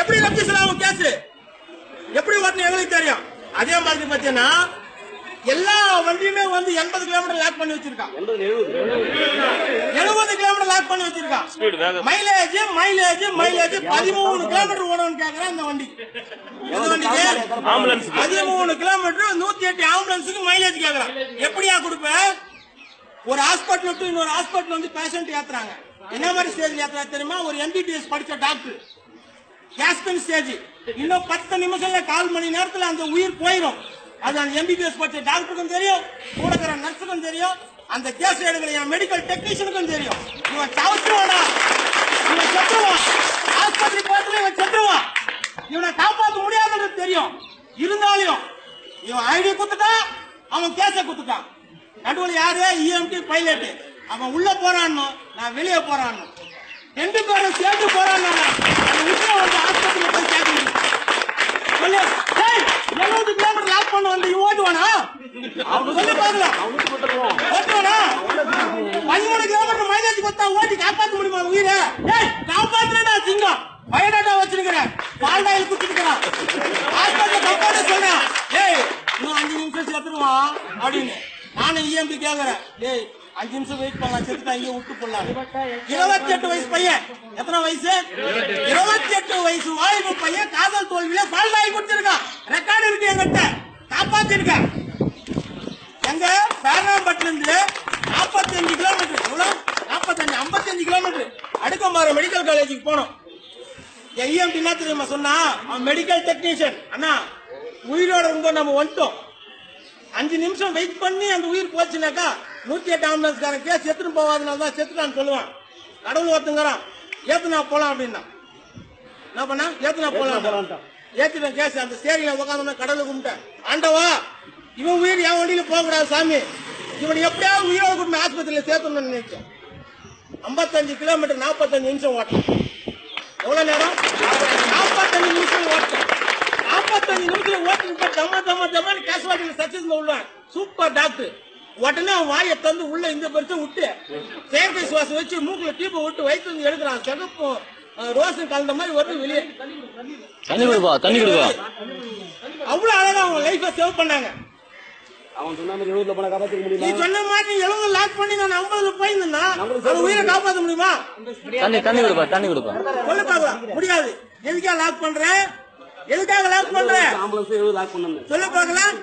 எப்படி ரப்தி சலாம் கேஸ் எப்படி வரணும் எங்களுக்கு தெரியும். அதே மாதிரி பாத்தீங்கன்னா எல்லா வண்டியுமே வந்து எண்பது கிலோமீட்டர் லாக் பண்ணி வச்சிருக்கான் எழுபது கிலோமீட்டர் லாக் பண்ணி வச்சிருக்கான் மைலேஜ் மைலேஜ் மைலேஜ் பதிமூணு கிலோமீட்டர் ஓடணும்னு கேக்குறேன் இந்த வண்டி. இந்த வண்டிக்கு பதிமூணு கிலோமீட்டர் நூத்தி எட்டு ஆம்புலன்ஸுக்கு மைலேஜ் கேக்குறான் எப்படியா கொடுப்பேன் ஒரு ஹாஸ்பிட்டல் டு இன்னொரு ஹாஸ்பிட்டல் வந்து பேஷண்ட் ஏத்துறாங்க. என்ன மாதிரி ஸ்டேஜ் ஏத்துறாங்க தெரியுமா? ஒரு எம்பிபிஎஸ் படிச்ச டாக்டர் கேஸ்பின் ஸ்டேஜ் இன்னும் பத்து நிமிஷம்ல கால் மணி நேரத்துல அந்த உயிர் போயிடும் அது அந்த எம்பிபிஎஸ் படிச்ச டாக்டருக்கும் தெரியும். கூட இருக்கிற நர்ஸுக்கும் தெரியும். அந்த கேஸ் எடுக்கிற என் மெடிக்கல் டெக்னீஷியனுக்கும் தெரியும். இவன் தவச்சுவானா இவன் செத்துருவான். ஆஸ்பத்திரி போறதுல இவன் செத்துருவான். இவனை காப்பாற்ற முடியாதுன்னு தெரியும். இருந்தாலும் இவன் ஐடி குத்துட்டான் அவன் கேஸ குத்துட்டான் நடுவில் யாரு? இஎம்டி பைலட் அவன் உள்ள போறான்னு. நான் வெளியே போறான்னு. ரெண்டு பேரும் சேர்ந்து போறான்னு உள்ள வந்து ஆஸ்பத்திரியில போய் கேட்கணும் சொல்லு டேய், 70 பண்ண வந்து ஓட்டுவானா? சொல்லி பாக்கலாம். ஓட்டுவானா? பதிமூணு கிலோமீட்டர் மைலேஜ் கொடுத்தா ஓட்டி காப்பாற்ற முடியுமா உயிரை? டேய் காப்பாத்துறா சிங்கம். பயோடாட்டா வச்சிருக்கிறேன். பால்டாயில் குத்திருக்கிறான் ஆஸ்பத்திரி கப்பாட சொல்றேன் டேய் இன்னும் அஞ்சு நிமிஷம் செத்துருவான் அப்படின்னு. நானும் இஎம்பி கேக்குறேன். டேய் அஞ்சு நிமிஷம் வெயிட் பண்ணலாம். செத்துட்டா இங்கே விட்டு போடலாம். இருபத்தி எட்டு வயசு பையன். எத்தனை வயசு? இருபத்தி எட்டு வயசு வாய்ப்பு பையன் காதல் தோல்வியில பால்டாய் இருந்து நாற்பத்தஞ்சு கிலோமீட்டர் எவ்வளவு நாற்பத்தஞ்சு ஐம்பத்தஞ்சு கிலோமீட்டர் அடுக்கமாற மெடிக்கல் காலேஜுக்கு போனோம். என் இஎம்டி என்ன தெரியுமா சொன்னா அவன் மெடிக்கல் டெக்னீஷியன் அண்ணா உயிரோட ரொம்ப நம்ம வந்துட்டோம். அஞ்சு நிமிஷம் வெயிட் பண்ணி அந்த உயிர் போச்சுனாக்கா நூத்தி எட்டு ஆம்புலன்ஸ்காரன் கேஸ் எடுத்துன்னு போவாதனால தான் செத்துட்டான்னு சொல்லுவான். கடவுள் ஒருத்தங்கிறான் ஏத்துனா போலாம் அப்படின்னா. என்ன பண்ணா? ஏத்துனா போலாம் ஏத்திட்டேன் கேஸ் அந்த ஸ்டேரியில உட்காந்து கடவுளை கும்பிட்டேன். ஆண்டவா இவன் உயிர் என் வண்டியில போக கூடாது சாமி. இவன் எப்படியாவது உயிரோட கூட்டு ஆஸ்பத்திரியில சேர்த்தணும்னு நினைச்சேன். ஐம்பத்தஞ்சு கிலோமீட்டர் நாற்பத்தஞ்சு நிமிஷம் ஓட்டணும் எவ்வளவு நேரம்? நாற்பத்தஞ்சு நிமிஷம் ஓட்டணும் நாற்பத்தஞ்சு நிமிஷம் ஓட்டிட்டு தம்ம தம்ம தம்மன்னு கேஸ்வாட்டியில் சக்சஸ் உள்ளான் சூப்பர் டாக்டர் உடனே அவன் வாயை தந்து உள்ள இந்த பெருசை விட்டு செயற்கை சுவாசம் வச்சு மூக்குல டீப்பை விட்டு வயிற்று வந்து எடுக்கிறான். சிகப்பும் ரோஸும் கலந்த மாதிரி வருது வெளியே. தண்ணி கொடுப்பா தண்ணி கொடுப்பா. அவ்வளவு அழகா அவங்க லைஃப சேவ் பண்ணாங்க. அவன் சொன்ன மாதிரி எழுபதுல போன காப்பாத்திக்க நீ சொன்ன மாதிரி எழுபது லாக் பண்ணி நான் ஐம்பதுல போயிருந்தேன்னா அந்த உயிரை காப்பாற்ற முடியுமா? தண்ணி தண்ணி கொடுப்பா தண்ணி கொடுப்பா. சொல்ல பார்க்கலாம் முடியாது. எதுக்காக லாக் பண்ற? எதுக்காக லாக் பண்ற? ஆம்புலன்ஸ் எழுபது லாக் சொல்ல பார்க்கலாம்